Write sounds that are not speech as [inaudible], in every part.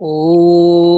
ॐ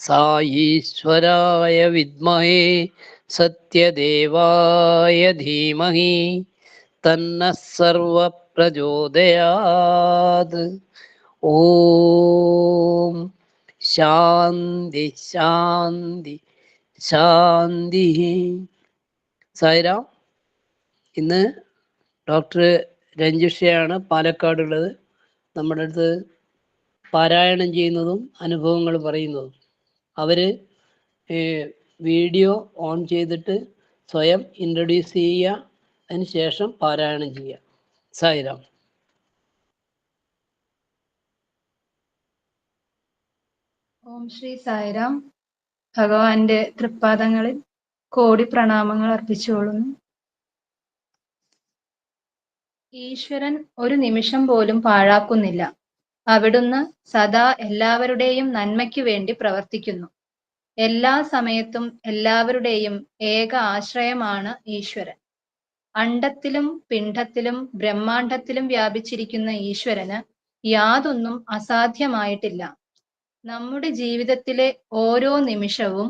സായീശ്വരായ വിദ്മഹേ സത്യദേവായ ധീമഹി തന്ന സർവപ്രചോദയാത് ഓം ശാന്തി ശാന്തി ശാന്തി സായിരാം ഇന്ന് ഡോക്ടർ രഞ്ജിഷയാണ് പാലക്കാടുള്ളത്. നമ്മുടെ അടുത്ത് പാരായണം ചെയ്യുന്നതും അനുഭവങ്ങൾ പറയുന്നതും. അവർ വീഡിയോ ഓൺ ചെയ്തിട്ട് സ്വയം ഇൻട്രൊഡ്യൂസ് ചെയ്യുക. അതിന് ശേഷം പാരായണം ചെയ്യുക. സായിരാം ഓം ശ്രീ സായിരാം ഭഗവാന്റെ തൃപ്പാദങ്ങളിൽ കോടി പ്രണാമങ്ങൾ അർപ്പിച്ചുകൊള്ളുന്നു. ഈശ്വരൻ ഒരു നിമിഷം പോലും പാഴാക്കുന്നില്ല. അവിടുന്ന് സദാ എല്ലാവരുടെയും നന്മയ്ക്കു വേണ്ടി പ്രവർത്തിക്കുന്നു. എല്ലാ സമയത്തും എല്ലാവരുടെയും ഏക ആശ്രയമാണ് ഈശ്വരൻ. അണ്ടത്തിലും പിണ്ഡത്തിലും ബ്രഹ്മാണ്ടത്തിലും വ്യാപിച്ചിരിക്കുന്ന ഈശ്വരന് യാതൊന്നും അസാധ്യമായിട്ടില്ല. നമ്മുടെ ജീവിതത്തിലെ ഓരോ നിമിഷവും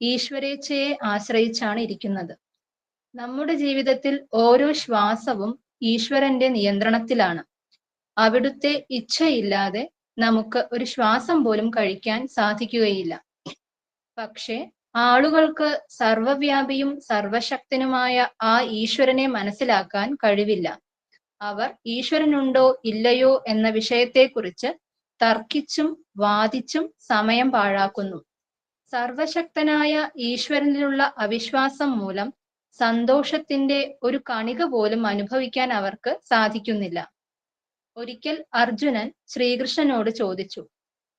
ഈശ്വരേച്ഛയെ ആശ്രയിച്ചാണ് ഇരിക്കുന്നത്. നമ്മുടെ ജീവിതത്തിൽ ഓരോ ശ്വാസവും ഈശ്വരന്റെ നിയന്ത്രണത്തിലാണ്. അവിടുത്തെ ഇച്ഛയില്ലാതെ നമുക്ക് ഒരു ശ്വാസം പോലും കഴിക്കാൻ സാധിക്കുകയില്ല. പക്ഷേ ആളുകൾക്ക് സർവവ്യാപിയും സർവശക്തനുമായ ആ ഈശ്വരനെ മനസ്സിലാക്കാൻ കഴിവില്ല. അവർ ഈശ്വരനുണ്ടോ ഇല്ലയോ എന്ന വിഷയത്തെക്കുറിച്ച് തർക്കിച്ചും വാദിച്ചും സമയം പാഴാക്കുന്നു. സർവശക്തനായ ഈശ്വരനിലുള്ള അവിശ്വാസം മൂലം സന്തോഷത്തിന്റെ ഒരു കണിക പോലും അനുഭവിക്കാൻ അവർക്ക് സാധിക്കുന്നില്ല. ഒരിക്കൽ അർജുനൻ ശ്രീകൃഷ്ണനോട് ചോദിച്ചു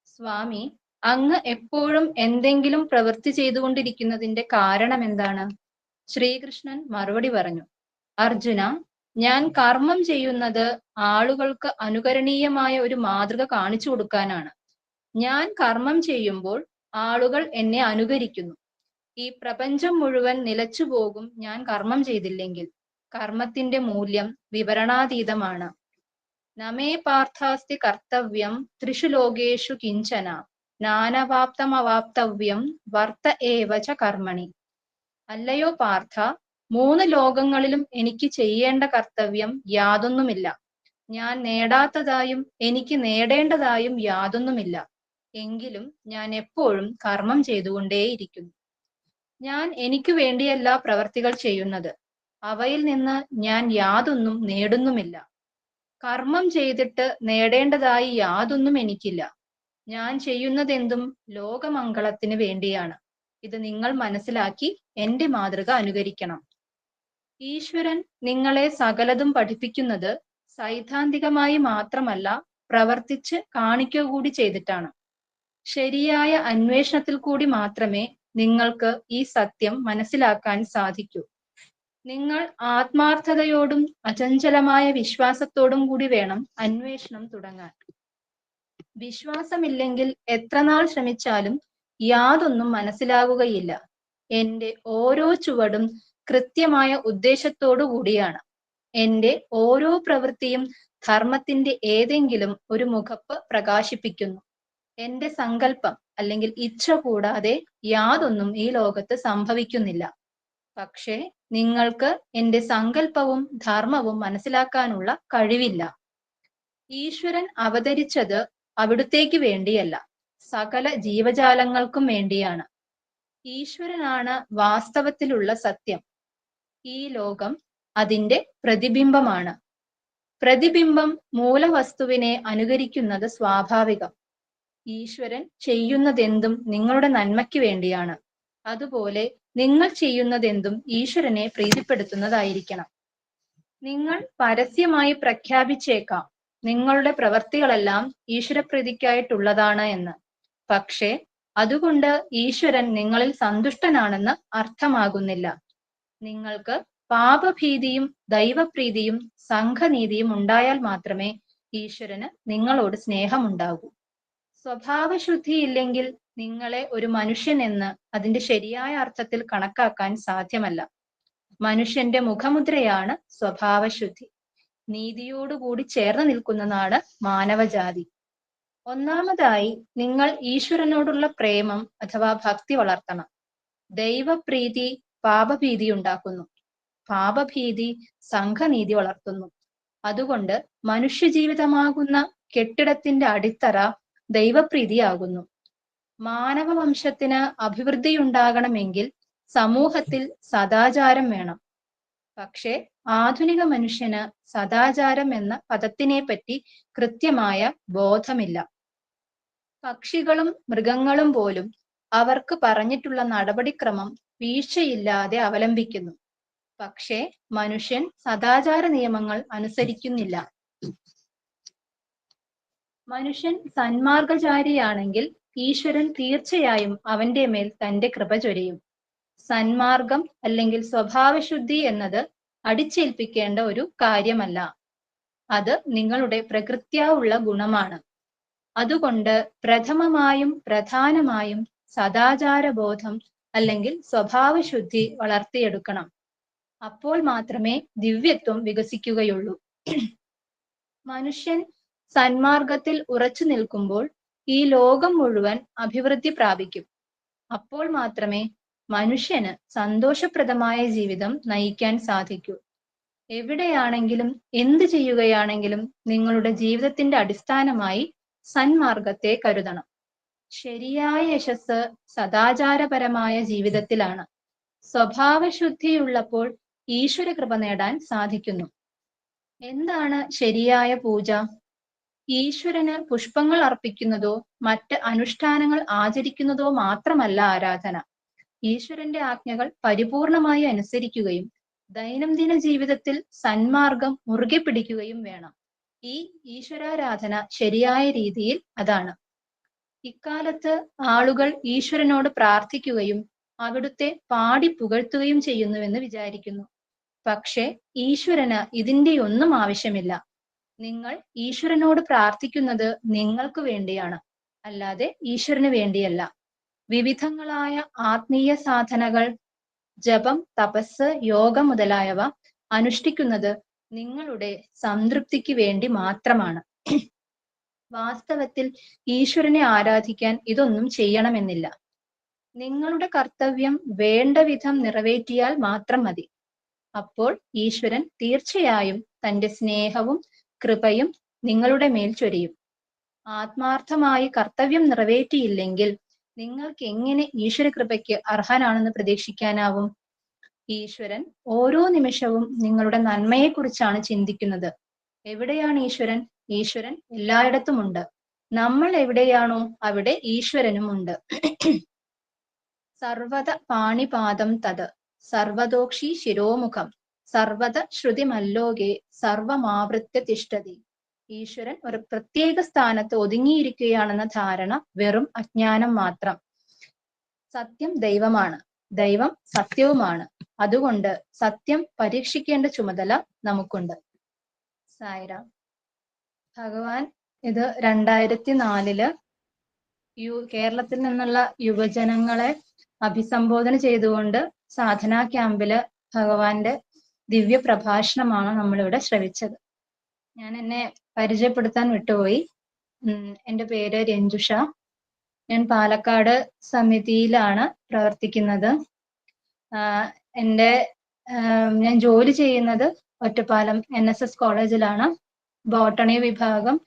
സ്വാമി അങ്ങ് എപ്പോഴും എന്തെങ്കിലും പ്രവൃത്തി ചെയ്തുകൊണ്ടിരിക്കുന്നതിന്റെ കാരണം എന്താണ്? ശ്രീകൃഷ്ണൻ മറുപടി പറഞ്ഞു അർജുന ഞാൻ കർമ്മം ചെയ്യുന്നത് ആളുകൾക്ക് അനുകരണീയമായ ഒരു മാതൃക കാണിച്ചു കൊടുക്കാനാണ്. ഞാൻ കർമ്മം ചെയ്യുമ്പോൾ ആളുകൾ എന്നെ അനുകരിക്കുന്നു. ഈ പ്രപഞ്ചം മുഴുവൻ നിലച്ചു പോകും ഞാൻ കർമ്മം ചെയ്തില്ലെങ്കിൽ. കർമ്മത്തിന്റെ മൂല്യം വിവരണാതീതമാണ്. നമേ പാർത്ഥാസ്തി കർത്തവ്യം ത്രിഷു ലോകേഷു കിഞ്ചന. നാനവാപ്തമവാപ്തവ്യം വർത്ത ഏവച കർമ്മണി. അല്ലയോ പാർത്ഥ മൂന്ന് ലോകങ്ങളിലും എനിക്ക് ചെയ്യേണ്ട കർത്തവ്യം യാതൊന്നുമില്ല. ഞാൻ നേടാത്തതായും എനിക്ക് നേടേണ്ടതായും യാതൊന്നുമില്ല. എങ്കിലും ഞാൻ എപ്പോഴും കർമ്മം ചെയ്തുകൊണ്ടേയിരിക്കുന്നു. ഞാൻ എനിക്ക് വേണ്ടിയല്ല പ്രവർത്തികൾ ചെയ്യുന്നത്. അവയിൽ നിന്ന് ഞാൻ യാതൊന്നും നേടുന്നുമില്ല. കർമ്മം ചെയ്തിട്ട് നേടേണ്ടതായി യാതൊന്നും എനിക്കില്ല. ഞാൻ ചെയ്യുന്നതെന്തും ലോകമംഗളത്തിന് വേണ്ടിയാണ്. ഇത് നിങ്ങൾ മനസ്സിലാക്കി എന്റെ മാതൃക അനുകരിക്കണം. ഈശ്വരൻ നിങ്ങളെ സകലതും പഠിപ്പിക്കുന്നത് സൈദ്ധാന്തികമായി മാത്രമല്ല പ്രവർത്തിച്ച് കാണിക്കുക കൂടി ചെയ്തിട്ടാണ്. ശരിയായ അന്വേഷണത്തിൽ കൂടി മാത്രമേ നിങ്ങൾക്ക് ഈ സത്യം മനസ്സിലാക്കാൻ സാധിക്കൂ. നിങ്ങൾ ആത്മാർത്ഥതയോടും അചഞ്ചലമായ വിശ്വാസത്തോടും കൂടി വേണം അന്വേഷണം തുടങ്ങാൻ. വിശ്വാസമില്ലെങ്കിൽ എത്രനാൾ ശ്രമിച്ചാലും യാതൊന്നും മനസ്സിലാകുകയില്ല. എന്റെ ഓരോ ചുവടും കൃത്യമായ ഉദ്ദേശത്തോടു കൂടിയാണ്. എന്റെ ഓരോ പ്രവൃത്തിയും ധർമ്മത്തിന്റെ ഏതെങ്കിലും ഒരു മുഖപ്പ് പ്രകാശിപ്പിക്കുന്നു. എന്റെ സങ്കല്പം അല്ലെങ്കിൽ ഇച്ഛ കൂടാതെ യാതൊന്നും ഈ ലോകത്ത് സംഭവിക്കുന്നില്ല. പക്ഷേ നിങ്ങൾക്ക് എന്റെ സങ്കല്പവും ധർമ്മവും മനസ്സിലാക്കാനുള്ള കഴിവില്ല. ഈശ്വരൻ അവതരിച്ചത് അവിടുത്തേക്ക് വേണ്ടിയല്ല സകല ജീവജാലങ്ങൾക്കും വേണ്ടിയാണ്. ഈശ്വരനാണ് വാസ്തവത്തിലുള്ള സത്യം. ഈ ലോകം അതിന്റെ പ്രതിബിംബമാണ്. പ്രതിബിംബം മൂലവസ്തുവിനെ അനുകരിക്കുന്നത് സ്വാഭാവികം. ഈശ്വരൻ ചെയ്യുന്നതെന്തും നിങ്ങളുടെ നന്മയ്ക്ക് വേണ്ടിയാണ്. അതുപോലെ നിങ്ങൾ ചെയ്യുന്നതെന്തും ഈശ്വരനെ പ്രീതിപ്പെടുത്തുന്നതായിരിക്കണം. നിങ്ങൾ പരസ്യമായി പ്രഖ്യാപിച്ചേക്കാം. നിങ്ങളുടെ പ്രവർത്തികളെല്ലാം ഈശ്വരപ്രീതിക്കായിട്ടുള്ളതാണ് എന്ന്. പക്ഷേ അതുകൊണ്ട് ഈശ്വരൻ നിങ്ങളിൽ സന്തുഷ്ടനാണെന്ന് അർത്ഥമാകുന്നില്ല. നിങ്ങൾക്ക് പാപഭീതിയും ദൈവപ്രീതിയും സംഘനീതിയും ഉണ്ടായാൽ മാത്രമേ ഈശ്വരന് നിങ്ങളോട് സ്നേഹമുണ്ടാകൂ. സ്വഭാവശുദ്ധി ഇല്ലെങ്കിൽ നിങ്ങളെ ഒരു മനുഷ്യൻ എന്ന് അതിന്റെ ശരിയായ അർത്ഥത്തിൽ കണക്കാക്കാൻ സാധ്യമല്ല. മനുഷ്യന്റെ മുഖമുദ്രയാണ് സ്വഭാവശുദ്ധി. നീതിയോടുകൂടി ചേർന്ന് നിൽക്കുന്നതാണ് മാനവജാതി. ഒന്നാമതായി നിങ്ങൾ ഈശ്വരനോടുള്ള പ്രേമം അഥവാ ഭക്തി വളർത്തണം. ദൈവപ്രീതി പാപഭീതി ഉണ്ടാക്കുന്നു. പാപഭീതി സംഘനീതി വളർത്തുന്നു. അതുകൊണ്ട് മനുഷ്യജീവിതമാകുന്ന കെട്ടിടത്തിന്റെ അടിത്തറ ദൈവപ്രീതിയാകുന്നു. മാനവ വംശത്തിന് അഭിവൃദ്ധി ഉണ്ടാകണമെങ്കിൽ സമൂഹത്തിൽ സദാചാരം വേണം. പക്ഷേ ആധുനിക മനുഷ്യന് സദാചാരം എന്ന പദത്തിനെ പറ്റി കൃത്യമായ ബോധമില്ല. പക്ഷികളും മൃഗങ്ങളും പോലും അവർക്ക് പറഞ്ഞിട്ടുള്ള നടപടിക്രമം വീഴ്ചയില്ലാതെ അവലംബിക്കുന്നു. പക്ഷേ മനുഷ്യൻ സദാചാര നിയമങ്ങൾ അനുസരിക്കുന്നില്ല. മനുഷ്യൻ സന്മാർഗചാരിയാണെങ്കിൽ ഈശ്വരൻ തീർച്ചയായും അവന്റെ മേൽ തന്റെ കൃപ ചൊരിയും. സന്മാർഗം അല്ലെങ്കിൽ സ്വഭാവശുദ്ധി എന്നത് അടിച്ചേൽപ്പിക്കേണ്ട ഒരു കാര്യമല്ല. അത് നിങ്ങളുടെ പ്രകൃത്യാ ഉള്ള ഗുണമാണ്. അതുകൊണ്ട് പ്രഥമമായും പ്രധാനമായും സദാചാരബോധം അല്ലെങ്കിൽ സ്വഭാവശുദ്ധി വളർത്തിയെടുക്കണം. അപ്പോൾ മാത്രമേ ദിവ്യത്വം വികസിക്കുകയുള്ളൂ. മനുഷ്യൻ സന്മാർഗത്തിൽ ഉറച്ചു നിൽക്കുമ്പോൾ ഈ ലോകം മുഴുവൻ അഭിവൃദ്ധി പ്രാപിക്കും. അപ്പോൾ മാത്രമേ മനുഷ്യന് സന്തോഷപ്രദമായ ജീവിതം നയിക്കാൻ സാധിക്കൂ. എവിടെയാണെങ്കിലും എന്ത് ചെയ്യുകയാണെങ്കിലും നിങ്ങളുടെ ജീവിതത്തിന്റെ അടിസ്ഥാനമായി സന്മാർഗത്തെ കരുതണം. ശരിയായ യശസ് സദാചാരപരമായ ജീവിതത്തിലാണ്. സ്വഭാവശുദ്ധിയുള്ളപ്പോൾ ഈശ്വര കൃപ നേടാൻ സാധിക്കുന്നു. എന്താണ് ശരിയായ പൂജ? ഈശ്വരന് പുഷ്പങ്ങൾ അർപ്പിക്കുന്നതോ മറ്റ് അനുഷ്ഠാനങ്ങൾ ആചരിക്കുന്നതോ മാത്രമല്ല ആരാധന. ഈശ്വരന്റെ ആജ്ഞകൾ പരിപൂർണമായി അനുസരിക്കുകയും ദൈനംദിന ജീവിതത്തിൽ സന്മാർഗം മുറുകെ പിടിക്കുകയും വേണം. ഈ ഈശ്വരാരാധന ശരിയായ രീതിയിൽ അതാണ്. ഇക്കാലത്ത് ആളുകൾ ഈശ്വരനോട് പ്രാർത്ഥിക്കുകയും അവിടുത്തെ പാടി പുകഴ്ത്തുകയും ചെയ്യുന്നുവെന്ന് വിചാരിക്കുന്നു. പക്ഷെ ഈശ്വരന് ഇതിന്റെ ഒന്നും ആവശ്യമില്ല. നിങ്ങൾ ഈശ്വരനോട് പ്രാർത്ഥിക്കുന്നത് നിങ്ങൾക്ക് വേണ്ടിയാണ്. അല്ലാതെ ഈശ്വരന് വേണ്ടിയല്ല. വിവിധങ്ങളായ ആത്മീയ സാധനകൾ ജപം തപസ് യോഗ മുതലായവ അനുഷ്ഠിക്കുന്നത് നിങ്ങളുടെ സംതൃപ്തിക്ക് വേണ്ടി മാത്രമാണ്. വാസ്തവത്തിൽ ഈശ്വരനെ ആരാധിക്കാൻ ഇതൊന്നും ചെയ്യണമെന്നില്ല. നിങ്ങളുടെ കർത്തവ്യം വേണ്ട വിധം നിറവേറ്റിയാൽ മാത്രം മതി. അപ്പോൾ ഈശ്വരൻ തീർച്ചയായും തന്റെ സ്നേഹവും കൃപയും നിങ്ങളുടെ മേൽ ചൊരിയും. ആത്മാർത്ഥമായി കർത്തവ്യം നിറവേറ്റിയില്ലെങ്കിൽ നിങ്ങൾക്ക് എങ്ങനെ ഈശ്വര കൃപയ്ക്ക് അർഹനാണെന്ന് പ്രതീക്ഷിക്കാനാവും? ഈശ്വരൻ ഓരോ നിമിഷവും നിങ്ങളുടെ നന്മയെക്കുറിച്ചാണ് ചിന്തിക്കുന്നത്. എവിടെയാണ് ഈശ്വരൻ? ഈശ്വരൻ എല്ലായിടത്തുമുണ്ട്. നമ്മൾ എവിടെയാണോ അവിടെ ഈശ്വരനുമുണ്ട്. [clears throat] സർവത പാണിപാദം തത്. സർവദോക്ഷി ശിരോമുഖം. സർവത ശ്രുതിമല്ലോകെ സർവമാവൃത്യ തിഷ്ഠതി. ഈശ്വരൻ ഒരു പ്രത്യേക സ്ഥാനത്ത് ഒതുങ്ങിയിരിക്കുകയാണെന്ന ധാരണ വെറും അജ്ഞാനം മാത്രം. സത്യം ദൈവമാണ്. ദൈവം സത്യവുമാണ്. അതുകൊണ്ട് സത്യം പരീക്ഷിക്കേണ്ട ചുമതല നമുക്കുണ്ട്. സായിരാം ഭഗവാൻ ഇത് രണ്ടായിരത്തി നാലിൽ യു കേരളത്തിൽ നിന്നുള്ള യുവജനങ്ങളെ അഭിസംബോധന ചെയ്തുകൊണ്ട് സാധനാ ക്യാമ്പിൽ ഭഗവാന്റെ ദിവ്യ പ്രഭാഷണമാണ് നമ്മളിവിടെ ശ്രവിച്ചത്. ഞാൻ എന്നെ പരിചയപ്പെടുത്താൻ വിട്ടുപോയി. എന്റെ പേര് രഞ്ജുഷ. ഞാൻ പാലക്കാട് സമിതിയിലാണ് പ്രവർത്തിക്കുന്നത്. എന്റെ ഞാൻ ജോലി ചെയ്യുന്നത് ഒറ്റപ്പാലം എൻ എസ് എസ് കോളേജിലാണ്. ബോട്ടണി വിഭാഗം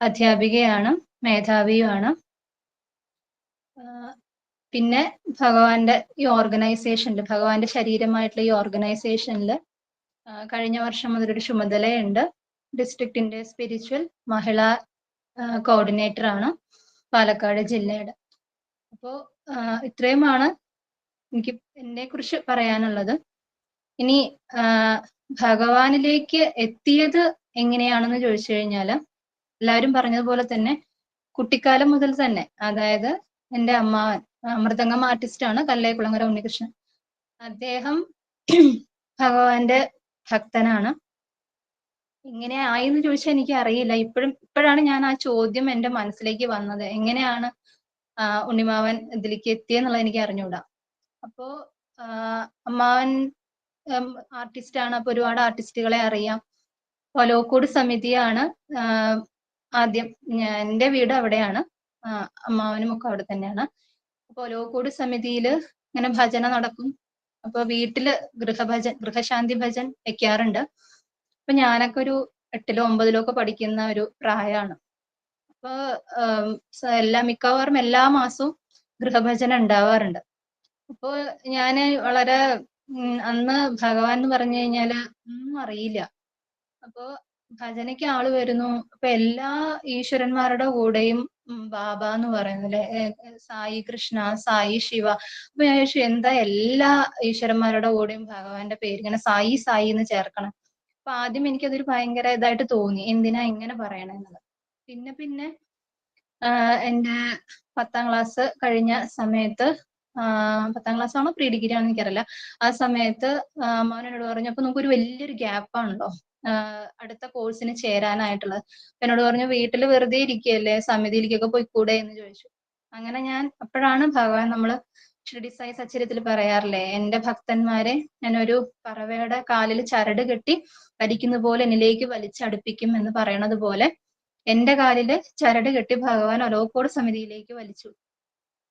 അധ്യാപികയാണ് മേധാവിയുമാണ്. പിന്നെ ഭഗവാന്റെ ഈ ഓർഗനൈസേഷനിൽ ഭഗവാന്റെ ശരീരമായിട്ടുള്ള ഈ ഓർഗനൈസേഷനിൽ കഴിഞ്ഞ വർഷം മുതലൊരു ചുമതലയുണ്ട്. ഡിസ്ട്രിക്റ്റിന്റെ സ്പിരിച്വൽ മഹിളാ കോർഡിനേറ്റർ ആണ് പാലക്കാട് ജില്ലയുടെ. അപ്പോൾ ഇത്രയുമാണ് എനിക്ക് എന്നെ കുറിച്ച് പറയാനുള്ളത്. ഇനി ഭഗവാനിലേക്ക് എത്തിയത് എങ്ങനെയാണെന്ന് ചോദിച്ചു കഴിഞ്ഞാൽ എല്ലാവരും പറഞ്ഞതുപോലെ തന്നെ കുട്ടിക്കാലം മുതൽ തന്നെ അതായത് എന്റെ അമ്മാവൻ അമൃതംഗം ആർട്ടിസ്റ്റ് ആണ് കല്ലേക്കുളങ്ങര ഉണ്ണികൃഷ്ണൻ. അദ്ദേഹം ഭഗവാന്റെ ഭക്തനാണ്. ഇങ്ങനെ ആയെന്ന് ചോദിച്ചാൽ എനിക്ക് അറിയില്ല ഇപ്പോഴും ഇപ്പോഴാണ് ഞാൻ ആ ചോദ്യം എന്റെ മനസ്സിലേക്ക് വന്നത്. എങ്ങനെയാണ് ഉണ്ണിമാവൻ ഇതിലേക്ക് എത്തിയെന്നുള്ളത് എനിക്ക് അറിഞ്ഞൂടാ. അപ്പോ അമ്മാവൻ ആർട്ടിസ്റ്റ് ആണ് അപ്പൊ ഒരുപാട് ആർട്ടിസ്റ്റുകളെ അറിയാം. ഒലോക്കോട് സമിതിയാണ് ആദ്യം എന്റെ വീട് അവിടെയാണ്. അമ്മാവനും ഒക്കെ അവിടെ തന്നെയാണ്. അപ്പൊ ഒലോക്കോട് സമിതിയിൽ ഇങ്ങനെ ഭജന നടക്കും. അപ്പൊ വീട്ടിൽ ഗൃഹഭജൻ ഗൃഹശാന്തി ഭജൻ വെക്കാറുണ്ട്. അപ്പൊ ഞാനൊക്കെ ഒരു എട്ടിലോ ഒമ്പതിലോ ഒക്കെ പഠിക്കുന്ന ഒരു പ്രായമാണ്. അപ്പൊ എല്ലാ മിക്കവാറും എല്ലാ മാസവും ഗൃഹഭജന ഉണ്ടാവാറുണ്ട്. അപ്പോൾ ഞാൻ വളരെ അന്ന് ഭഗവാൻ എന്ന് പറഞ്ഞു കഴിഞ്ഞാൽ ഒന്നും അറിയില്ല. അപ്പൊ ഭജനയ്ക്ക് ആൾ വരുന്നു. അപ്പൊ എല്ലാ ഈശ്വരന്മാരുടെ കൂടെയും ബാബ എന്ന് ഏ, സായി കൃഷ്ണ സായി ശിവ. അപ്പൊ ഞാൻ ചോദിച്ചു എന്താ എല്ലാ ഈശ്വരന്മാരുടെ കൂടെയും ഭഗവാന്റെ പേര് ഇങ്ങനെ സായി സായി എന്ന് ചേർക്കണം? അപ്പൊ ആദ്യം എനിക്കതൊരു ഭയങ്കര ഇതായിട്ട് തോന്നി. എന്തിനാ ഇങ്ങനെ പറയണെന്നുള്ളത് പിന്നെ പിന്നെ എന്റെ പത്താം ക്ലാസ് കഴിഞ്ഞ സമയത്ത് പത്താം ക്ലാസ് ആണോ പ്രീ ഡിഗ്രി ആണോ എനിക്കറിയില്ല. ആ സമയത്ത് എന്നോട് പറഞ്ഞു അപ്പൊ നമുക്കൊരു വലിയൊരു ഗ്യാപ്പാണല്ലോ അടുത്ത കോഴ്സിന് ചേരാനായിട്ടുള്ളത്. അപ്പൊ എന്നോട് പറഞ്ഞു വീട്ടിൽ വെറുതെ ഇരിക്കുകയല്ലേ? സമിതിയിലേക്കൊക്കെ പോയിക്കൂടെ? എന്ന് ചോദിച്ചു. അങ്ങനെ ഞാൻ അപ്പോഴാണ് ഭഗവാൻ നമ്മൾ ഷിർഡി സായി സച്ചരിത്തിൽ പറയാറില്ലേ എന്റെ ഭക്തന്മാരെ ഞാൻ ഒരു പറവയുടെ കാലിൽ ചരട് കെട്ടി വലിക്കുന്ന പോലെ എന്നിലേക്ക് വലിച്ചടുപ്പിക്കും എന്ന് പറയണത് പോലെ എന്റെ കാലിൽ ചരട് കെട്ടി ഭഗവാൻ ഒലോക്കോട് സമിതിയിലേക്ക് വലിച്ചു.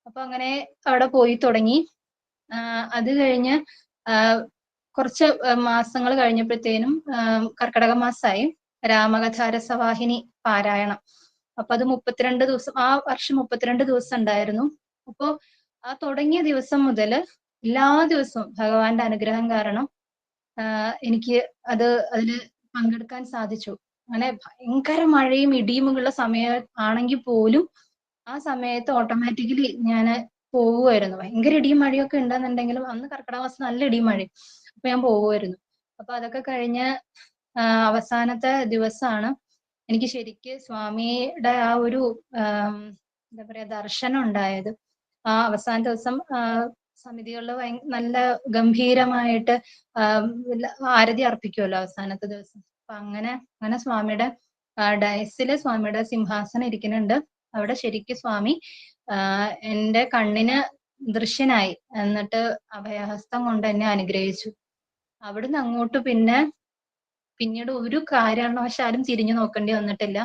അപ്പൊ അങ്ങനെ അവിടെ പോയി തുടങ്ങി. അത് കഴിഞ്ഞ് കുറച്ച് മാസങ്ങൾ കഴിഞ്ഞപ്പോഴത്തേനും കർക്കടക മാസമായി. രാമകഥാരസവാഹിനി പാരായണം. അപ്പൊ അത് മുപ്പത്തിരണ്ട് ദിവസം ആ വർഷം മുപ്പത്തിരണ്ട് ദിവസം ഉണ്ടായിരുന്നു. അപ്പോ ആ തുടങ്ങിയ ദിവസം മുതൽ എല്ലാ ദിവസവും ഭഗവാന്റെ അനുഗ്രഹം കാരണം എനിക്ക് അത് അതിൽ പങ്കെടുക്കാൻ സാധിച്ചു. അങ്ങനെ ഭയങ്കര മഴയും ഇടിയുമുള്ള സമയം ആണെങ്കിൽ പോലും ആ സമയത്ത് ഓട്ടോമാറ്റിക്കലി ഞാൻ പോവുമായിരുന്നു ഭയങ്കര ഇടിയും മഴയൊക്കെ ഉണ്ടെന്നുണ്ടെങ്കിലും അന്ന് കർക്കിടക മാസം നല്ല ഇടിയും മഴയും. അപ്പൊ ഞാൻ പോവുമായിരുന്നു അപ്പൊ അതൊക്കെ കഴിഞ്ഞ് അവസാനത്തെ ദിവസമാണ് എനിക്ക് ശരിക്ക് സ്വാമിയുടെ ആ ഒരു എന്താ പറയാ ദർശനം ഉണ്ടായത്. ആ അവസാന ദിവസം സമിതികളിൽ നല്ല ഗംഭീരമായിട്ട് ആരതി അർപ്പിക്കുമല്ലോ അവസാനത്തെ ദിവസം. അപ്പൊ അങ്ങനെ അങ്ങനെ സ്വാമിയുടെ ഡയസിൽ സ്വാമിയുടെ സിംഹാസനം ഇരിക്കുന്നുണ്ട്. അവിടെ ശരിക്കും സ്വാമി എന്റെ കണ്ണിന് ദൃശ്യനായി. എന്നിട്ട് അഭയഹസ്തം കൊണ്ട് എന്നെ അനുഗ്രഹിച്ചു. അവിടുന്ന് അങ്ങോട്ട് പിന്നെ പിന്നീട് ഒരു കാരണവശാലും തിരിഞ്ഞു നോക്കേണ്ടി വന്നിട്ടില്ല.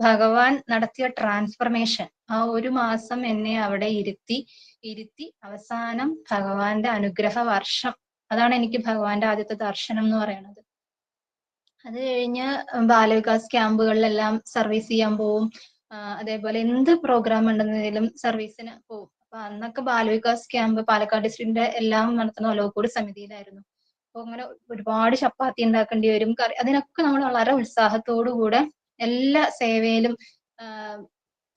ഭഗവാൻ നടത്തിയ ട്രാൻസ്ഫർമേഷൻ ആ ഒരു മാസം എന്നെ അവിടെ ഇരുത്തി ഇരുത്തി അവസാനം ഭഗവാന്റെ അനുഗ്രഹ വർഷം. അതാണ് എനിക്ക് ഭഗവാന്റെ ആദ്യത്തെ ദർശനം എന്ന് പറയുന്നത് അത് കഴിഞ്ഞ് ബാലവികാസ് ക്യാമ്പുകളിലെല്ലാം സർവീസ് ചെയ്യാൻ പോവും. അതേപോലെ എന്ത് പ്രോഗ്രാം ഉണ്ടെന്നതിലും സർവീസിന് പോകും അപ്പൊ അന്നൊക്കെ ബാലവികാസ് ക്യാമ്പ് പാലക്കാട് ഡിസ്ട്രിക്റ്റിന്റെ എല്ലാം നടത്തുന്ന ഒലവക്കൂട് സമിതിയിലായിരുന്നു. അപ്പൊ അങ്ങനെ ഒരുപാട് ചപ്പാത്തി ഉണ്ടാക്കേണ്ടി വരും. കറി അതിനൊക്കെ നമ്മൾ വളരെ ഉത്സാഹത്തോടു കൂടെ എല്ലാ സേവയിലും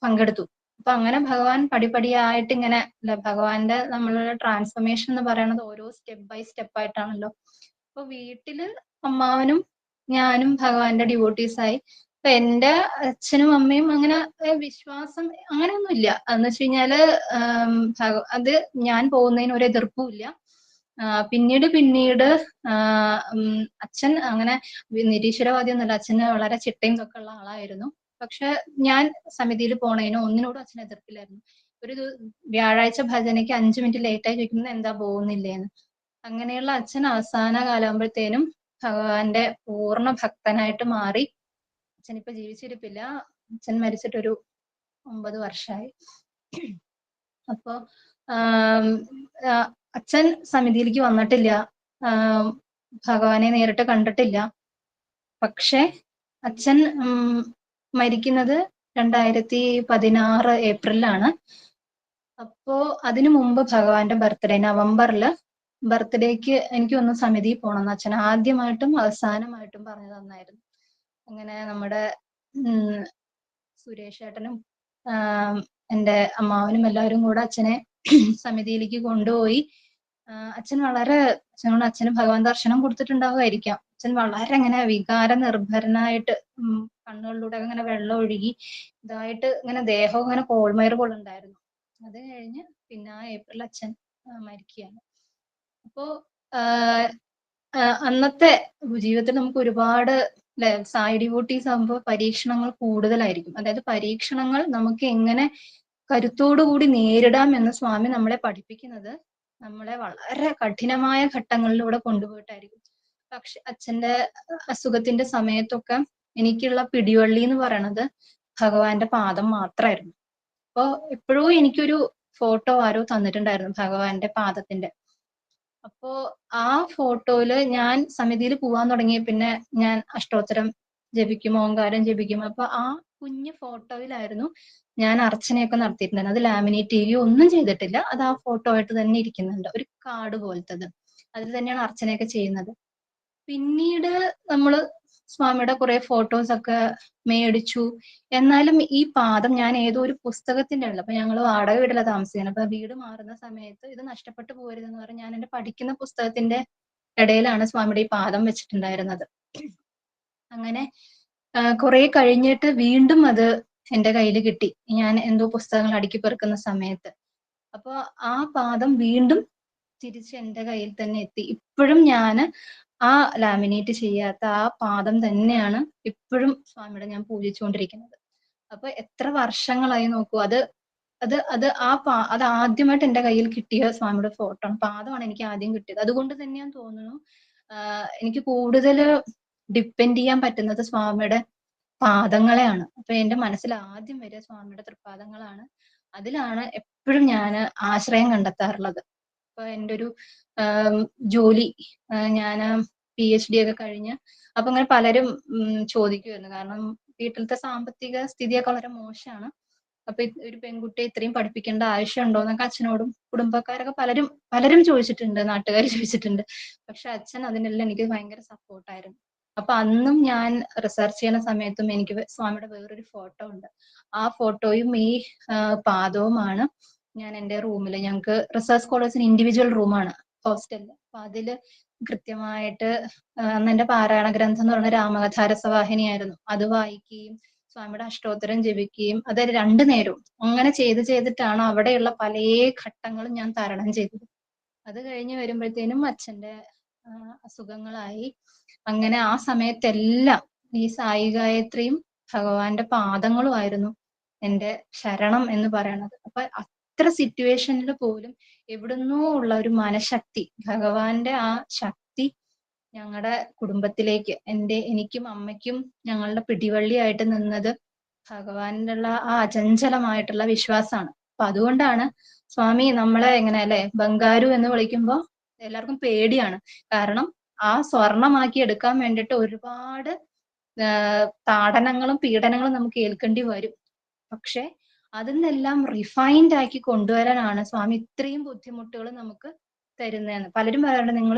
പങ്കെടുത്തു. അപ്പൊ അങ്ങനെ ഭഗവാൻ പടിപടിയായിട്ട് ഇങ്ങനെ ഭഗവാന്റെ നമ്മളുടെ ട്രാൻസ്ഫർമേഷൻ എന്ന് പറയുന്നത് ഓരോ സ്റ്റെപ്പ് ബൈ സ്റ്റെപ്പ് ആയിട്ടാണല്ലോ. അപ്പൊ വീട്ടിൽ അമ്മാവനും ഞാനും ഭഗവാന്റെ ഡിവോട്ടീസ് ആയി എന്റെ അച്ഛനും അമ്മയും അങ്ങനെ വിശ്വാസം അങ്ങനെയൊന്നുമില്ല. എന്ന് വെച്ച് കഴിഞ്ഞാൽ അത് ഞാൻ പോകുന്നതിന് ഒരു എതിർപ്പും ഇല്ല. പിന്നീട് പിന്നീട് അച്ഛൻ അങ്ങനെ നിരീശ്വരവാദിയൊന്നുമല്ല. അച്ഛന് വളരെ ചിട്ടയും ഒക്കെ ഉള്ള ആളായിരുന്നു. പക്ഷെ ഞാൻ സമിതിയിൽ പോണതിനോ ഒന്നിനോടും അച്ഛൻ എതിർപ്പില്ലായിരുന്നു. ഒരു വ്യാഴാഴ്ച ഭജനയ്ക്ക് അഞ്ചു മിനിറ്റ് ലേറ്റ് ആയി ചോദിക്കുന്നത് എന്താ പോകുന്നില്ലേന്ന്. അങ്ങനെയുള്ള അച്ഛൻ അവസാന കാലാകുമ്പോഴത്തേനും ഭഗവാന്റെ പൂർണ ഭക്തനായിട്ട് മാറി അച്ഛൻ ഇപ്പൊ ജീവിച്ചിരിപ്പില്ല. അച്ഛൻ മരിച്ചിട്ടൊരു ഒമ്പത് വർഷമായി അപ്പോ അച്ഛൻ സമിതിയിലേക്ക് വന്നിട്ടില്ല. ഭഗവാനെ നേരിട്ട് കണ്ടിട്ടില്ല. പക്ഷെ അച്ഛൻ മരിക്കുന്നത് രണ്ടായിരത്തി പതിനാറ് ഏപ്രിലാണ്. അപ്പോ അതിനു മുമ്പ് ഭഗവാന്റെ ബർത്ത്ഡേ നവംബറിൽ ബർത്ത്ഡേക്ക് എനിക്ക് ഒന്ന് സമിതിയിൽ പോകണം അച്ഛൻ ആദ്യമായിട്ടും അവസാനമായിട്ടും പറഞ്ഞു തന്നായിരുന്നു. അങ്ങനെ നമ്മുടെ സുരേഷ് ഏട്ടനും എന്റെ അമ്മാവനും എല്ലാവരും കൂടെ അച്ഛനെ സമിതിയിലേക്ക് കൊണ്ടുപോയി. അച്ഛൻ വളരെ അച്ഛനോട് അച്ഛന് ഭഗവാൻ ദർശനം കൊടുത്തിട്ടുണ്ടാവുമായിരിക്കാം. അച്ഛൻ വളരെ അങ്ങനെ വികാര നിർഭരനായിട്ട് കണ്ണുകളിലൂടെ അങ്ങനെ വെള്ളം ഒഴുകി ഇതായിട്ട് ഇങ്ങനെ ദേഹം ഇങ്ങനെ കോൾമയർ കൊള്ളുണ്ടായിരുന്നു അത് കഴിഞ്ഞ് പിന്നെ ആ ഏപ്രിൽ അച്ഛൻ മരിക്കുകയാണ്. അപ്പോ അന്നത്തെ ജീവിതത്തിൽ നമുക്ക് ഒരുപാട് ല്ലേ? സായി ഡിവോട്ടീസ് ആകുമ്പോൾ പരീക്ഷണങ്ങൾ കൂടുതലായിരിക്കും. അതായത് പരീക്ഷണങ്ങൾ നമുക്ക് എങ്ങനെ കരുത്തോടുകൂടി നേരിടാം എന്ന് സ്വാമി നമ്മളെ പഠിപ്പിക്കുന്നത് നമ്മളെ വളരെ കഠിനമായ ഘട്ടങ്ങളിലൂടെ കൊണ്ടുപോയിട്ടായിരിക്കും. പക്ഷെ അച്ഛന്റെ അസുഖത്തിന്റെ സമയത്തൊക്കെ എനിക്കുള്ള പിടിവള്ളി എന്ന് പറയണത് ഭഗവാന്റെ പാദം മാത്രമായിരുന്നു അപ്പോ എപ്പോഴും എനിക്കൊരു ഫോട്ടോ ആരോ തന്നിട്ടുണ്ടായിരുന്നു ഭഗവാന്റെ പാദത്തിന്റെ അപ്പോ ആ ഫോട്ടോയിൽ ഞാൻ സമിതിയിൽ പോവാൻ തുടങ്ങിയ പിന്നെ ഞാൻ അഷ്ടോത്തരം ജപിക്കും ഓങ്കാരം ജപിക്കും. അപ്പൊ ആ കുഞ്ഞു ഫോട്ടോയിലായിരുന്നു ഞാൻ അർച്ചനയൊക്കെ നടത്തിയിട്ടുണ്ടായിരുന്നത്. അത് ലാമിനേറ്റ് ചെയ്യുകയോ ഒന്നും ചെയ്തിട്ടില്ല. അത് ആ ഫോട്ടോ ആയിട്ട് തന്നെ ഇരിക്കുന്നുണ്ട്. ഒരു കാർഡ് പോലത്തത്. അതിൽ തന്നെയാണ് അർച്ചനയൊക്കെ ചെയ്യുന്നത്. പിന്നീട് നമ്മൾ സ്വാമിയുടെ കുറെ ഫോട്ടോസ് ഒക്കെ മേടിച്ചു. എന്നാലും ഈ പാദം ഞാൻ ഏതോ ഒരു പുസ്തകത്തിന്റെ ഉള്ളു അപ്പൊ ഞങ്ങൾ വാടക വീട്ടിലാണ് താമസിക്കുന്നത്. അപ്പൊ വീട് മാറുന്ന സമയത്ത് ഇത് നഷ്ടപ്പെട്ടു പോകരുതെന്ന് പറഞ്ഞ് ഞാൻ എന്റെ പഠിക്കുന്ന പുസ്തകത്തിന്റെ ഇടയിലാണ് സ്വാമിയുടെ ഈ പാദം വെച്ചിട്ടുണ്ടായിരുന്നത്. അങ്ങനെ കുറെ കഴിഞ്ഞിട്ട് വീണ്ടും അത് എന്റെ കയ്യിൽ കിട്ടി. ഞാൻ എന്തോ പുസ്തകങ്ങൾ അടുക്കി പെറുക്കുന്ന സമയത്ത്. അപ്പൊ ആ പാദം വീണ്ടും തിരിച്ച് എന്റെ കയ്യിൽ തന്നെ എത്തി. ഇപ്പോഴും ഞാൻ ആ ലാമിനേറ്റ് ചെയ്യാത്ത ആ പാദം തന്നെയാണ് ഇപ്പോഴും സ്വാമിയുടെ ഞാൻ പൂജിച്ചുകൊണ്ടിരിക്കുന്നത്. അപ്പൊ എത്ര വർഷങ്ങളായി നോക്കൂ അത് അത് അത് ആ പാ അത് ആദ്യമായിട്ട് എന്റെ കയ്യിൽ കിട്ടിയ സ്വാമിയുടെ ഫോട്ടോ ആണ്. പാദമാണ് എനിക്ക് ആദ്യം കിട്ടിയത്. അതുകൊണ്ട് തന്നെ ഞാൻ തോന്നുന്നു എനിക്ക് കൂടുതൽ ഡിപ്പെൻഡ് ചെയ്യാൻ പറ്റുന്നത് സ്വാമിയുടെ പാദങ്ങളെയാണ്. അപ്പൊ എന്റെ മനസ്സിൽ ആദ്യം വരിക സ്വാമിയുടെ തൃപ്പാദങ്ങളാണ്. അതിലാണ് എപ്പോഴും ഞാൻ ആശ്രയം കണ്ടെത്താറുള്ളത്. ഇപ്പൊ എന്റെ ഒരു ജോലി ഞാൻ പി എച്ച് ഡി ഒക്കെ കഴിഞ്ഞ് അപ്പൊ അങ്ങനെ പലരും ചോദിക്കുമായിരുന്നു കാരണം വീട്ടിലത്തെ സാമ്പത്തിക സ്ഥിതിയൊക്കെ വളരെ മോശമാണ് അപ്പൊ ഒരു പെൺകുട്ടിയെ ഇത്രയും പഠിപ്പിക്കേണ്ട ആവശ്യമുണ്ടോ എന്നൊക്കെ അച്ഛനോടും കുടുംബക്കാരൊക്കെ പലരും പലരും ചോദിച്ചിട്ടുണ്ട്. നാട്ടുകാർ ചോദിച്ചിട്ടുണ്ട്. പക്ഷെ അച്ഛൻ അതിനെല്ലാം എനിക്ക് ഭയങ്കര സപ്പോർട്ടായിരുന്നു അപ്പൊ അന്നും ഞാൻ റിസർച്ച് ചെയ്യുന്ന സമയത്തും എനിക്ക് സ്വാമിയുടെ വേറൊരു ഫോട്ടോ ഉണ്ട്. ആ ഫോട്ടോയും ഈ പാദവുമാണ്. ഞാൻ എന്റെ റൂമിൽ ഞങ്ങൾക്ക് റിസർച്ച് സ്കോളേഴ്സിന് ഇൻഡിവിജ്വൽ റൂമാണ് ഹോസ്റ്റലിൽ അപ്പൊ അതിൽ കൃത്യമായിട്ട് അന്ന് എന്റെ പാരായണ ഗ്രന്ഥം എന്ന് പറയുന്നത് രാമകഥാരസവാഹിനിയായിരുന്നു അത് വായിക്കുകയും സ്വാമിയുടെ അഷ്ടോത്തരം ജപിക്കുകയും അത് രണ്ടു നേരവും അങ്ങനെ ചെയ്ത് ചെയ്തിട്ടാണ് അവിടെയുള്ള പല ഘട്ടങ്ങളും ഞാൻ തരണം ചെയ്തത്. അത് കഴിഞ്ഞ് വരുമ്പോഴത്തേനും അച്ഛന്റെ അസുഖങ്ങളായി. അങ്ങനെ ആ സമയത്തെല്ലാം ഈ സായി ഗായത്രിയും ഭഗവാന്റെ പാദങ്ങളുമായിരുന്നു എന്റെ ശരണം എന്ന് പറയണത്. അപ്പൊ അത്ര സിറ്റുവേഷനിൽ പോലും എവിടുന്നോ ഉള്ള ഒരു മനഃശക്തി ഭഗവാന്റെ ആ ശക്തി ഞങ്ങളുടെ കുടുംബത്തിലേക്ക് എന്റെ എനിക്കും അമ്മയ്ക്കും ഞങ്ങളുടെ പിടിവള്ളിയായിട്ട് നിന്നത് ഭഗവാന്റെ ഉള്ള ആ അചഞ്ചലമായിട്ടുള്ള വിശ്വാസമാണ് അപ്പൊ അതുകൊണ്ടാണ് സ്വാമി നമ്മളെ എങ്ങനെ അല്ലെ ബംഗാരു എന്ന് വിളിക്കുമ്പോൾ എല്ലാവർക്കും പേടിയാണ്. കാരണം ആ സ്വർണമാക്കി എടുക്കാൻ വേണ്ടിയിട്ട് ഒരുപാട് താടനങ്ങളും പീഡനങ്ങളും നമുക്ക് ഏൽക്കേണ്ടി വരും. പക്ഷെ അതിന്നെല്ലാം റിഫൈൻഡ് ആക്കി കൊണ്ടുവരാനാണ് സ്വാമി ഇത്രയും ബുദ്ധിമുട്ടുകൾ നമുക്ക് തരുന്നതെന്ന്. പലരും പറയാറുണ്ട് നിങ്ങൾ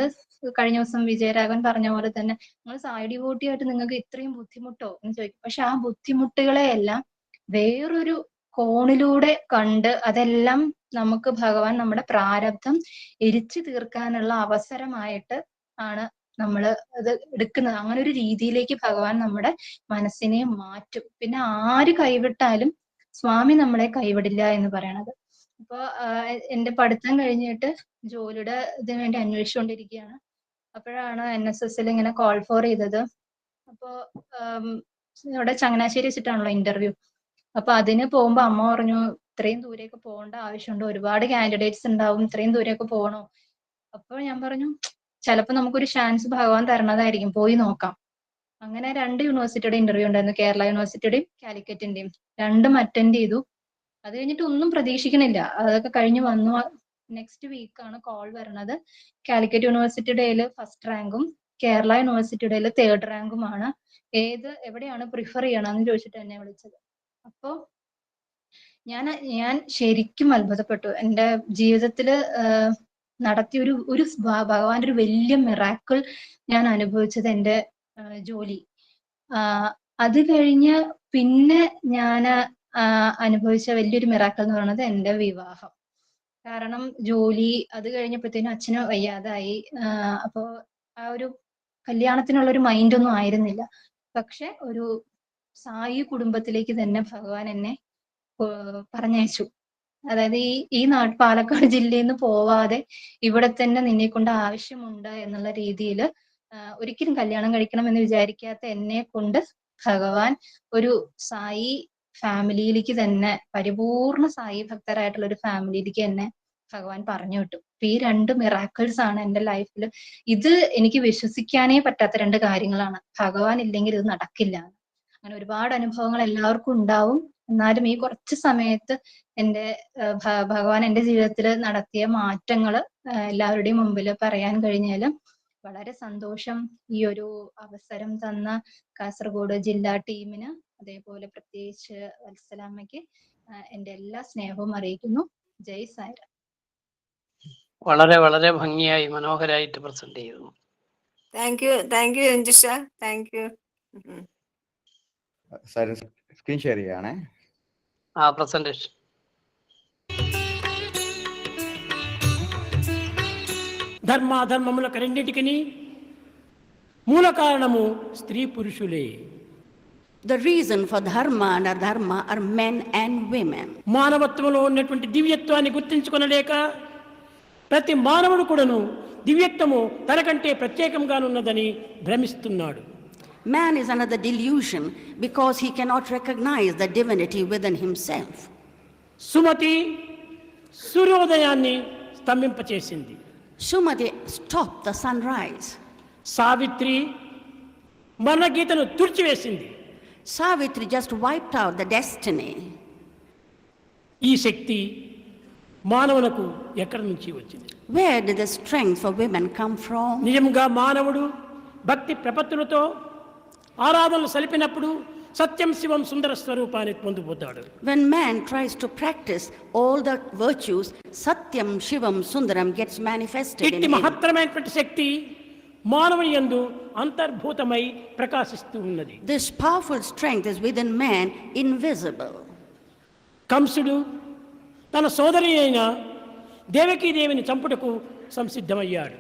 കഴിഞ്ഞ ദിവസം വിജയരാഘവൻ പറഞ്ഞ പോലെ തന്നെ നിങ്ങൾ സായി ഡിവോട്ടി ആയിട്ട് നിങ്ങൾക്ക് ഇത്രയും ബുദ്ധിമുട്ടോ? എന്ന് ചോദിക്കും. പക്ഷെ ആ ബുദ്ധിമുട്ടുകളെ എല്ലാം വേറൊരു കോണിലൂടെ കണ്ട് അതെല്ലാം നമുക്ക് ഭഗവാൻ നമ്മുടെ പ്രാരബ്ധം എരിച്ചു തീർക്കാനുള്ള അവസരമായിട്ട് ആണ് നമ്മൾ അത് എടുക്കുന്നത്. അങ്ങനെ ഒരു രീതിയിലേക്ക് ഭഗവാൻ നമ്മുടെ മനസ്സിനെ മാറ്റും. പിന്നെ ആര് കൈവിട്ടാലും സ്വാമി നമ്മളെ കൈവിടില്ല എന്ന് പറയണത്. അപ്പൊ എന്റെ പഠിത്തം കഴിഞ്ഞിട്ട് ജോലിയുടെ ഇതിനു വേണ്ടി അന്വേഷിച്ചുകൊണ്ടിരിക്കുകയാണ് അപ്പോഴാണ് എൻ എസ് എസിൽ ഇങ്ങനെ കോൾ ഫോർ ചെയ്തത്. അപ്പോ ആം, ഇവിടെ ചങ്ങനാശ്ശേരി വെച്ചിട്ടാണല്ലോ ഇന്റർവ്യൂ അപ്പൊ അതിന് പോകുമ്പോ അമ്മ പറഞ്ഞു ഇത്രയും ദൂരെയൊക്കെ പോകേണ്ട ആവശ്യമുണ്ട്. ഒരുപാട് കാൻഡിഡേറ്റ്സ് ഉണ്ടാവും. ഇത്രയും ദൂരെയൊക്കെ പോകണോ? അപ്പോൾ ഞാൻ പറഞ്ഞു ചിലപ്പോ നമുക്കൊരു ചാൻസ് ഭഗവാൻ തരണതായിരിക്കും. പോയി നോക്കാം. അങ്ങനെ രണ്ട് യൂണിവേഴ്സിറ്റിയുടെ ഇന്റർവ്യൂ ഉണ്ടായിരുന്നു. കേരള യൂണിവേഴ്സിറ്റിയുടെയും കാലിക്കറ്റിന്റെയും രണ്ടും അറ്റൻഡ് ചെയ്തു. അത് കഴിഞ്ഞിട്ട് ഒന്നും പ്രതീക്ഷിക്കണില്ല. അതൊക്കെ കഴിഞ്ഞ് വന്നു. നെക്സ്റ്റ് വീക്ക് ആണ് കോൾ വരുന്നത് കാലിക്കറ്റ് യൂണിവേഴ്സിറ്റിയുടെ ഫസ്റ്റ് റാങ്കും കേരള യൂണിവേഴ്സിറ്റിയുടെ തേർഡ് റാങ്കുമാണ് ഏത് എവിടെയാണ് പ്രിഫർ ചെയ്യണമെന്ന് ചോദിച്ചിട്ട് എന്നെ വിളിച്ചത്. അപ്പോ ഞാൻ ഞാൻ ശരിക്കും അത്ഭുതപ്പെട്ടു. എന്റെ ജീവിതത്തിൽ നടത്തിയ ഒരു ഒരു ഭഗവാന്റെ ഒരു വലിയ മിറാക്കിൾ ഞാൻ അനുഭവിച്ചത് എന്റെ ജോലി. അത് കഴിഞ്ഞ് പിന്നെ ഞാൻ അനുഭവിച്ച വലിയൊരു മിറാക്കൾ എന്ന് പറയുന്നത് എന്റെ വിവാഹം. കാരണം ജോലി അത് കഴിഞ്ഞപ്പോഴത്തേനും അച്ഛന് വയ്യാതായി. അപ്പോൾ അപ്പോ ആ ഒരു കല്യാണത്തിനുള്ള ഒരു മൈൻഡ് ഒന്നും ആയിരുന്നില്ല. പക്ഷെ ഒരു സായി കുടുംബത്തിലേക്ക് തന്നെ ഭഗവാൻ എന്നെ പറഞ്ഞയച്ചു. അതായത് ഈ ഈ നാട് പാലക്കാട് ജില്ലയിൽ നിന്ന് പോവാതെ ഇവിടെ തന്നെ നിന്നെ കൊണ്ട് ആവശ്യമുണ്ട് എന്നുള്ള രീതിയിൽ ഒരിക്കലും കല്യാണം കഴിക്കണം എന്ന് വിചാരിക്കാത്ത എന്നെ കൊണ്ട് ഭഗവാൻ ഒരു സായി ഫാമിലിയിലേക്ക് തന്നെ പരിപൂർണ സായി ഭക്തരായിട്ടുള്ള ഒരു ഫാമിലിയിലേക്ക് എന്നെ ഭഗവാൻ പറഞ്ഞു വിട്ടു. അപ്പൊ ഈ രണ്ട് മിറാക്കിൾസ് ആണ് എന്റെ ലൈഫിൽ ഇത് എനിക്ക് വിശ്വസിക്കാനേ പറ്റാത്ത രണ്ട് കാര്യങ്ങളാണ്. ഭഗവാൻ ഇല്ലെങ്കിൽ ഇത് നടക്കില്ല. അങ്ങനെ ഒരുപാട് അനുഭവങ്ങൾ എല്ലാവർക്കും ഉണ്ടാവും. എന്നാലും ഈ കുറച്ച് സമയത്ത് എന്റെ ഭഗവാൻ എന്റെ ജീവിതത്തിൽ നടത്തിയ മാറ്റങ്ങൾ എല്ലാവരുടെയും മുമ്പിൽ പറയാൻ കഴിഞ്ഞാലും വളരെ സന്തോഷം ഈ ഒരു അവസരം തന്ന കാസർഗോഡ് ജില്ലാ ടീമിന് അതേപോലെ പ്രത്യേകിച്ച് വത്സലാമ്മയ്ക്ക് എന്റെ എന്റെ എല്ലാ സ്നേഹവും അറിയിക്കുന്നു. ജയ് സായിരാം. വളരെ വളരെ ഭംഗിയായി മനോഹരായിട്ട് പ്രസന്റ് ചെയ്തു. Thank you thank you Ranjisha thank you screen share ചെയ്യാണേ ആ പ്രസന്റേഷൻ ధర్మాధర్మములకు రెండింటికి మూల కారణము స్త్రీ పురుషులే. The reason for dharma and adharma are men and women మానవత్వంలో ఉన్నటువంటి దివ్యత్వాన్ని గుర్తించుకునలేక ప్రతి మానవుడు కూడాను దివ్యత్వము తనకంటే ప్రత్యేకంగానున్నదని భ్రమిస్తున్నాడు. Man is another delusion because he cannot recognise the divinity within himself Sumati సూర్యోదయాన్ని స్తంభింపచేసింది. Sumati stop the sunrise Savitri మన గీతను తుడిచివేసింది. Savitri just wipe out the destiny ఈ శక్తి మానవులకు ఎక్కడ నుంచి వచ్చింది? Where did the strength of women come from నిజంగా మానవుడు భక్తి ప్రపత్తులతో ఆరాధనలు సలిపినప్పుడు సత్యం శివం సుందర స్వరూపాన్ని పొందిపోతాడు When man tries to practice all the virtues, Satyam Shivam Sundaram gets manifested in ఇట్టి him. మహత్తరమైనటువంటి శక్తి మానవుని యందు అంతర్భూతమై ప్రకాశిస్తూ ఉన్నది This powerful strength is within man, invisible. కంసుడు తన సోదరి అయిన దేవకీదేవిని చంపుటకు సంసిద్ధమయ్యాడు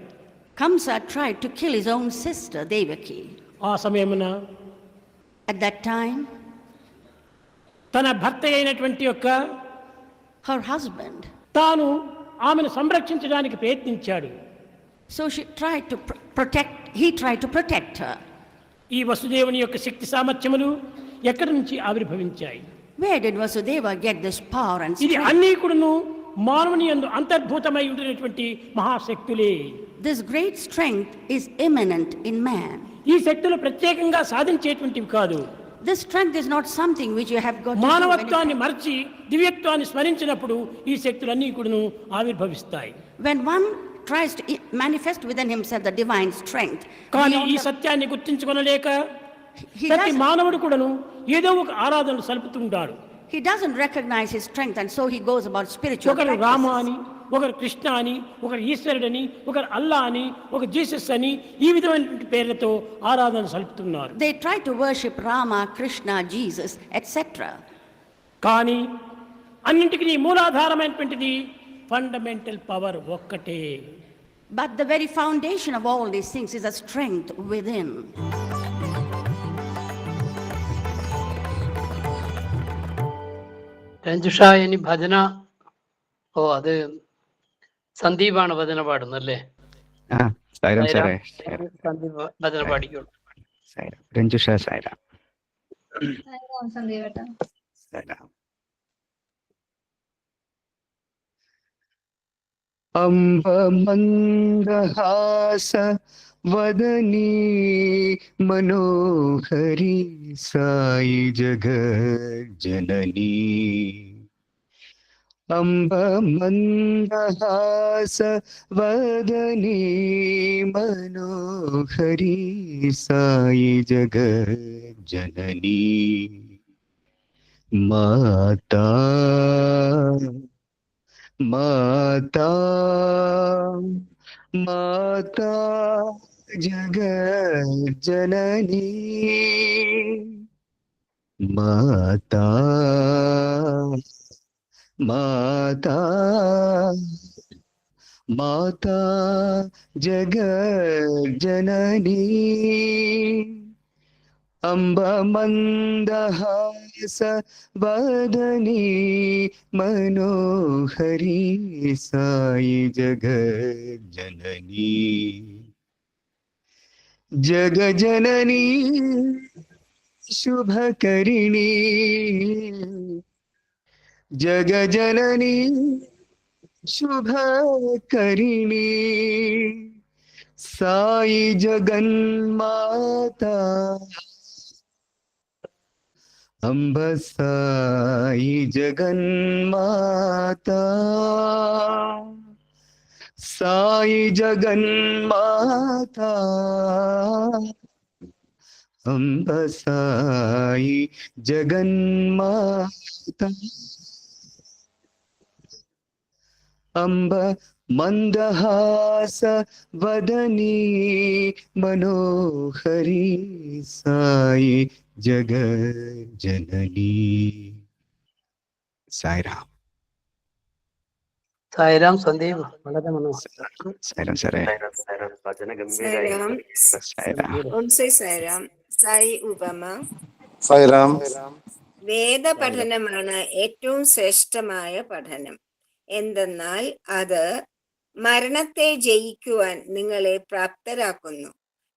Kamsa tried to kill his own sister, Devaki. ఆ సమయమున At that time, తన భర్త అయినటువంటి యొక్క her husband. తాను ఆమెను సంరక్షించడానికి ప్రయత్నించాడు So she tried to pr- protect, he tried to protect her. ఈ వసుదేవుని యొక్క శక్తి సామర్థ్యములు ఎక్కడి నుంచి ఆవిర్భవించాయి Where did Vasudeva get this power and ఇది strength? అన్నీ కూడాను మానవుని యందు అంతర్భూతమై ఉండినటువంటి మహాశక్తులే this great strength is immanent in man ఈ శక్తులు ప్రత్యేకంగా సాధించేటువంటివి కాదు. This strength is not something which you have got మానవత్వాన్ని మర్చి దివ్యత్వాన్ని స్మరించినప్పుడు ఈ శక్తులన్నీ కూడాను ఆవిర్భవిస్తాయి. When one tries to manifest within himself the divine strength కానీ ఈ సత్యాన్ని గుర్తించుకొనలేక ప్రతి మానవుడు కూడాను ఏదో ఒక ఆరాధనలు సలుపుతుంటాడు. He doesn't recognize his strength and so he goes about spiritual. ఒకరు రామ అని ఒకరు కృష్ణ అని ఒకరు ఈశ్వరుడని ఒకరు అల్లా అని ఒక జీసస్ అని ఈ విధమైనటువంటి పేర్లతో ఆరాధన సలుపుతున్నారు They try to worship Rama, Krishna, Jesus, etc. కానీ అన్నింటికి మూలాధారమైనటువంటిది ఫండమెంటల్ పవర్ ఒక్కటే But the very foundation of all these things is a strength within. Ranjusha ഇനി ഭജന ഓ അത് സന്ദീപാണ് ഭജന പാടുന്നത് അല്ലേ അംബമന്ദഹാസ വദനീ മനോഹരി സായി സന്ദീപ് ഭജന പാടിക്കോളൂ. സായിരാം. രഞ്ജുഷ സായിരാം വദനീ മനോഹരി സായി ജഗജ്ജനനീ അംബ മന്ദഹാസ വദനീ മനോഹരി സായി ജഗജ്ജനനീ മാതാ മാതാ മാതാ ജഗജ്ജനനി മാതാ മാതാ മാതാ ജഗജ്ജനനി അംബ മന്ദഹാസ വദനി മനോഹരി സായി ജഗജ്ജനനി जग जननी शुभ करिणी। साई जगन्माता। अम्ब साई जगन्माता। साई जगन्माता। अम्ब साई जगन्माता। അംബ മന്ദഹാസ വദനി മനോഹരി സായി ജഗജനനി സായിരാം സായിരാം സന്ദീപ് വളരെ മനോഹരം സായിരാം സാറേ സായിരാം സായിരാം ഓം ശ്രീ സായിരാം സായി ഉപമ സായിരാം വേദ പഠനമാണ് ഏറ്റവും ശ്രേഷ്ഠമായ പഠനം. എന്തെന്നാൽ അത് മരണത്തെ ജയിക്കുവാൻ നിങ്ങളെ പ്രാപ്തരാക്കുന്നു.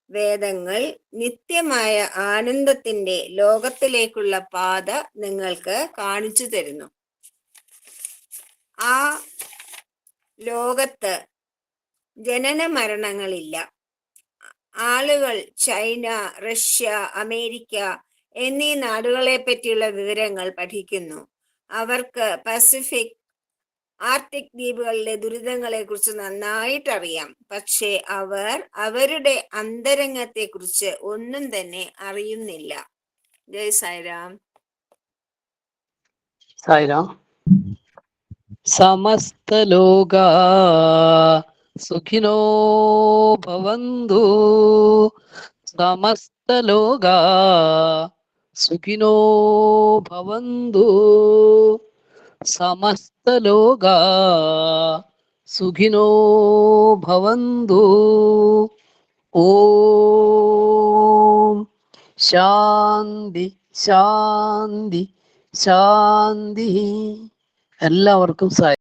വേദങ്ങൾ നിത്യമായ ആനന്ദത്തിന്റെ ലോകത്തിലേക്കുള്ള പാത നിങ്ങൾക്ക് കാണിച്ചു തരുന്നു. ആ ലോകത്ത് ജനന മരണങ്ങളില്ല. ആളുകൾ ചൈന റഷ്യ അമേരിക്ക എന്നീ നാടുകളെ പറ്റിയുള്ള വിവരങ്ങൾ പഠിക്കുന്നു. അവർക്ക് പസഫിക് ആർട്ടിക് ദ്വീപുകളിലെ ദുരിതങ്ങളെ കുറിച്ച് നന്നായിട്ട് അറിയാം പക്ഷേ അവർ അവരുടെ അന്തരംഗത്തെ കുറിച്ച് ഒന്നും തന്നെ അറിയുന്നില്ല. ജയ് സായിരാം സായിരാം സമസ്തലോകാ സുഖിനോ ഭവന്തു. സമസ്തലോകാ സുഖിനോ ഭവന്തു. സമസ്തലോകാ സുഖിനോ ഭവന്തു. ഓം ശാന്തി ശാന്തി ശാന്തി. എല്ലാവർക്കും സായി